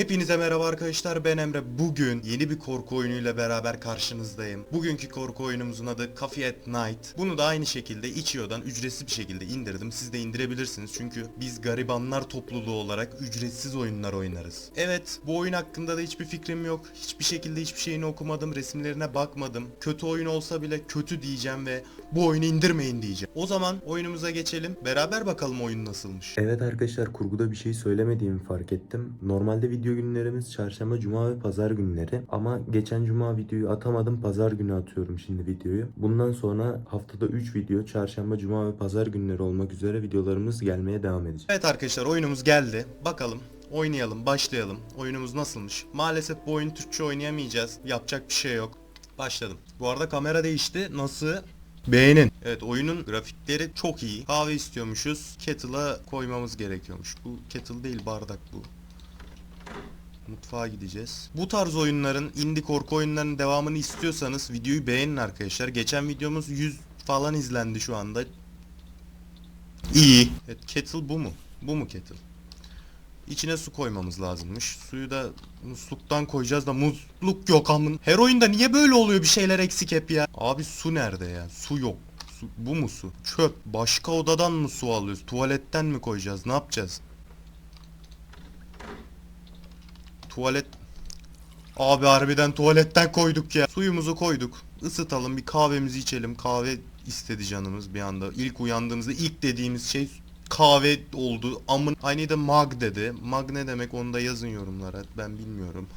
Hepinize merhaba arkadaşlar ben Emre. Bugün yeni bir korku oyunuyla beraber karşınızdayım. Bugünkü korku oyunumuzun adı Coffee at Night. Bunu da aynı şekilde itch.io'dan ücretsiz bir şekilde indirdim. Siz de indirebilirsiniz çünkü biz garibanlar topluluğu olarak ücretsiz oyunlar oynarız. Evet bu oyun hakkında da hiçbir fikrim yok. Hiçbir şekilde hiçbir şeyini okumadım. Resimlerine bakmadım. Kötü oyun olsa bile kötü diyeceğim ve bu oyunu indirmeyin diyeceğim. O zaman oyunumuza geçelim. Beraber bakalım oyun nasılmış. Evet arkadaşlar kurguda bir şey söylemediğimi fark ettim. Normalde video günlerimiz çarşamba, cuma ve pazar günleri. Ama geçen cuma videoyu atamadım. Pazar günü atıyorum şimdi videoyu. Bundan sonra haftada 3 video çarşamba, cuma ve pazar günleri olmak üzere videolarımız gelmeye devam edecek. Evet arkadaşlar oyunumuz geldi. Bakalım oynayalım başlayalım. Oyunumuz nasılmış? Maalesef bu oyun Türkçe oynayamayacağız. Yapacak bir şey yok. Başladım. Bu arada kamera değişti. Nasıl? Beğenin. Evet oyunun grafikleri çok iyi. Kahve istiyormuşuz. Kettle'a koymamız gerekiyormuş. Bu kettle değil bardak bu. Mutfağa gideceğiz. Bu tarz oyunların, indie korku oyunlarının devamını istiyorsanız videoyu beğenin arkadaşlar. Geçen videomuz 100 falan izlendi şu anda. İyi. Evet, kettle bu mu? Bu mu kettle? İçine su koymamız lazımmış. Suyu da musluktan koyacağız da musluk yok amın. Her oyunda niye böyle oluyor bir şeyler eksik hep ya? Abi su nerede ya? Su yok. Su, bu mu su? Çöp. Başka odadan mı su alıyoruz? Tuvaletten mi koyacağız? Ne yapacağız? Tuvalet... Abi harbiden tuvaletten koyduk ya. Suyumuzu koyduk. Isıtalım bir kahvemizi içelim. Kahve istedi canımız bir anda. İlk uyandığımızda ilk dediğimiz şey kahve oldu. Amın aynı da mag dedi. Mag ne demek onu da yazın yorumlara. Ben bilmiyorum.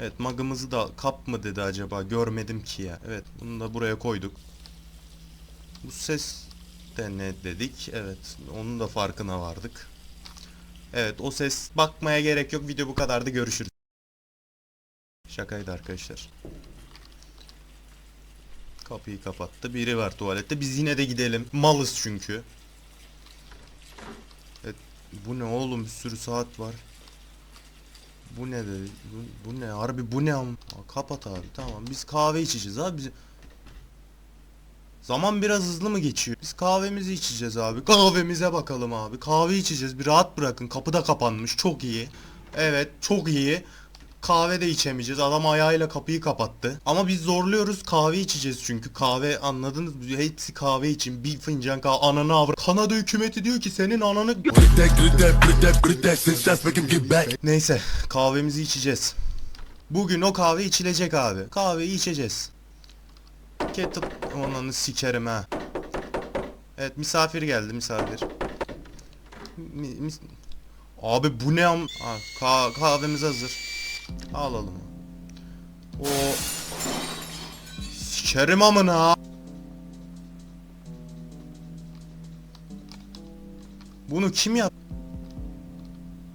evet magımızı da kap mı dedi acaba? Görmedim ki ya. Evet bunu da buraya koyduk. Bu ses de ne dedik? Evet onun da farkına vardık. Evet o ses bakmaya gerek yok. Video bu kadardı. Görüşürüz. Şakaydı arkadaşlar. Kapıyı kapattı. Biri var tuvalette. Biz yine de gidelim. Malız çünkü. Evet, bu ne oğlum? Bir sürü saat var. Bu ne dedi? Bu, bu ne? Harbi bu ne? Aa, kapat abi. Tamam. Biz kahve içeceğiz abi. Biz... Zaman biraz hızlı mı geçiyor? Biz kahvemizi içeceğiz abi. Kahvemize bakalım abi. Kahve içeceğiz. Bir rahat bırakın. Kapı da kapanmış. Çok iyi. Evet, çok iyi. Kahve de içemeyeceğiz. Adam ayağıyla kapıyı kapattı. Ama biz zorluyoruz. Kahve içeceğiz çünkü. Kahve anladınız mı? Hepsi kahve için. Bir fincan kahve. Ananı avra. Kanada hükümeti diyor ki senin ananı... Neyse. Kahvemizi içeceğiz. Bugün o kahve içilecek abi. Kahveyi içeceğiz. Kettle... Ananı sikerim ha. Evet misafir geldi misafir. Mi- mis- Abi bu ne am... Ha, ka- kahvemiz hazır. Alalım. O... Sikerim amına. Bunu kim yap?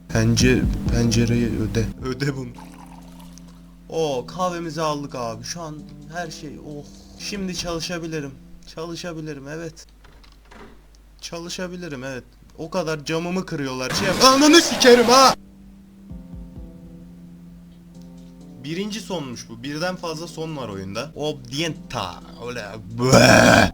Pencere, pencereyi öde. Öde bunu. O kahvemizi aldık abi. Şu an her şey oh. Şimdi çalışabilirim. Çalışabilirim evet. Çalışabilirim evet. O kadar camımı kırıyorlar. Şey Ananı sikerim ha. Birinci sonmuş bu. Birden fazla son var oyunda. Obdienta. Öyle.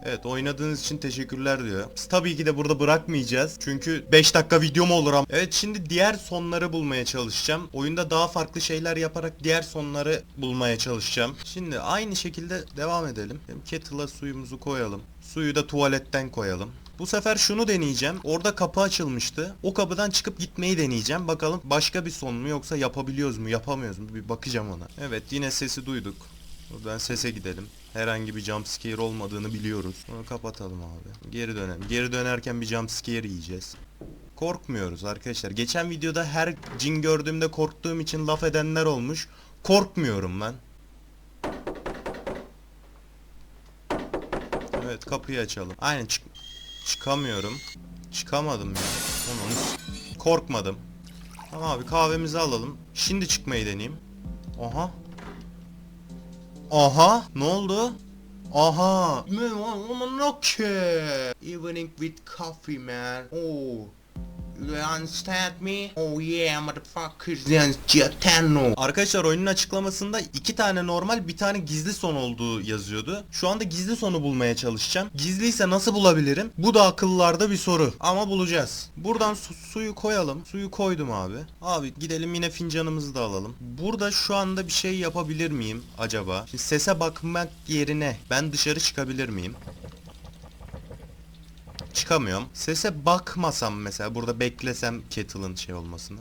Evet oynadığınız için teşekkürler diyor. Biz tabii ki de burada bırakmayacağız. Çünkü 5 dakika video mu olur ama. Evet şimdi diğer sonları bulmaya çalışacağım. Oyunda daha farklı şeyler yaparak diğer sonları bulmaya çalışacağım. Şimdi aynı şekilde devam edelim. Kettle'a suyumuzu koyalım. Suyu da tuvaletten koyalım. Bu sefer şunu deneyeceğim. Orada kapı açılmıştı. O kapıdan çıkıp gitmeyi deneyeceğim. Bakalım başka bir son mu yoksa yapabiliyoruz mu yapamıyoruz mu bir bakacağım ona. Evet yine sesi duyduk. Buradan sese gidelim. Herhangi bir jumpscare olmadığını biliyoruz. Onu kapatalım abi. Geri dönelim. Geri dönerken bir jumpscare yiyeceğiz. Korkmuyoruz arkadaşlar. Geçen videoda her cin gördüğümde korktuğum için laf edenler olmuş. Korkmuyorum ben. Evet kapıyı açalım. Aynen çık çıkamıyorum. Çıkamadım ya. Onu korkmadım. Tamam abi kahvemizi alalım. Şimdi çıkmayı deneyeyim. Aha. Aha ne oldu? Aha. Evening with coffee man. Oh. You understand me? Oh yeah motherfuckers. Giatano. Arkadaşlar oyunun açıklamasında iki tane normal bir tane gizli son olduğu yazıyordu. Şu anda gizli sonu bulmaya çalışacağım. Gizliyse nasıl bulabilirim? Bu da akıllarda bir soru. Ama bulacağız. Buradan su- suyu koyalım. Suyu koydum abi. Abi gidelim yine fincanımızı da alalım. Burada şu anda bir şey yapabilir miyim acaba? Şimdi sese bakmak yerine ben dışarı çıkabilir miyim? Çıkamıyorum. Sese bakmasam mesela burada beklesem kettle'ın şey olmasını.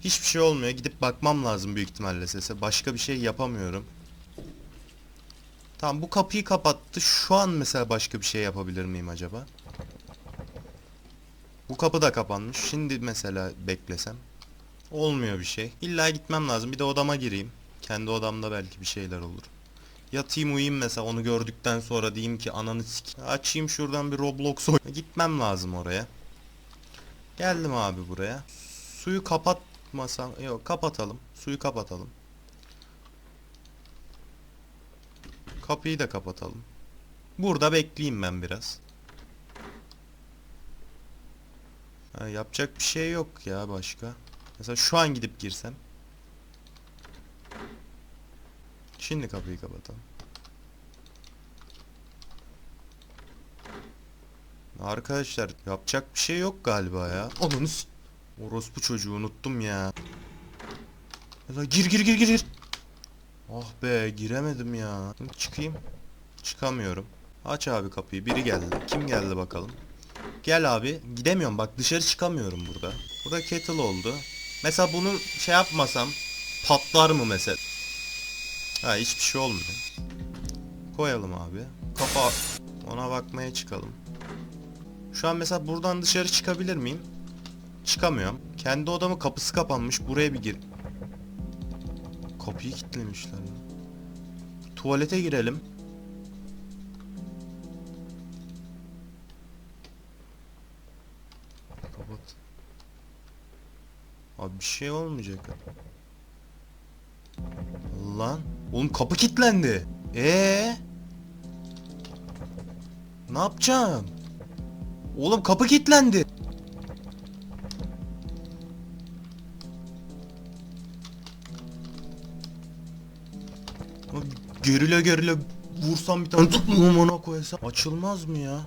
Hiçbir şey olmuyor. Gidip bakmam lazım büyük ihtimalle sese. Başka bir şey yapamıyorum. Tamam bu kapıyı kapattı. Şu an mesela başka bir şey yapabilir miyim acaba? Bu kapı da kapanmış. Şimdi mesela beklesem. Olmuyor bir şey. İlla gitmem lazım. Bir de odama gireyim. Kendi odamda belki bir şeyler olur. Yatayım uyuyayım mesela onu gördükten sonra diyeyim ki ananı sik. Açayım şuradan bir Roblox oy- Gitmem lazım oraya. Geldim abi buraya. Suyu kapatmasam yok kapatalım. Suyu kapatalım. Kapıyı da kapatalım. Burada bekleyeyim ben biraz. Ha, yapacak bir şey yok ya başka. Mesela şu an gidip girsem. Şimdi kapıyı kapatalım. Arkadaşlar yapacak bir şey yok galiba ya. Ananı s- Orospu çocuğu unuttum ya. Ya gir gir gir gir gir. Ah be giremedim ya. Çıkayım. Çıkamıyorum. Aç abi kapıyı. Biri geldi. Kim geldi bakalım. Gel abi. Gidemiyorum bak dışarı çıkamıyorum burada. Burada kettle oldu. Mesela bunu şey yapmasam patlar mı mesela? Ha hiçbir şey olmuyor. Koyalım abi. Kafa ona bakmaya çıkalım. Şu an mesela buradan dışarı çıkabilir miyim? Çıkamıyorum. Kendi odamın kapısı kapanmış. Buraya bir gir. Kapıyı kilitlemişler. Tuvalete girelim. Abi bir şey olmayacak. Lan. Oğlum kapı kilitlendi. Ee? Ne yapacağım? Oğlum kapı kilitlendi. Gerile gerile vursam bir tane tutmam ona koysam açılmaz mı ya?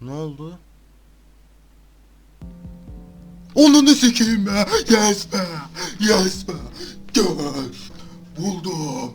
Ne oldu? Onunu sikeyim be. Yes be. Yes be. Yes. Buldum.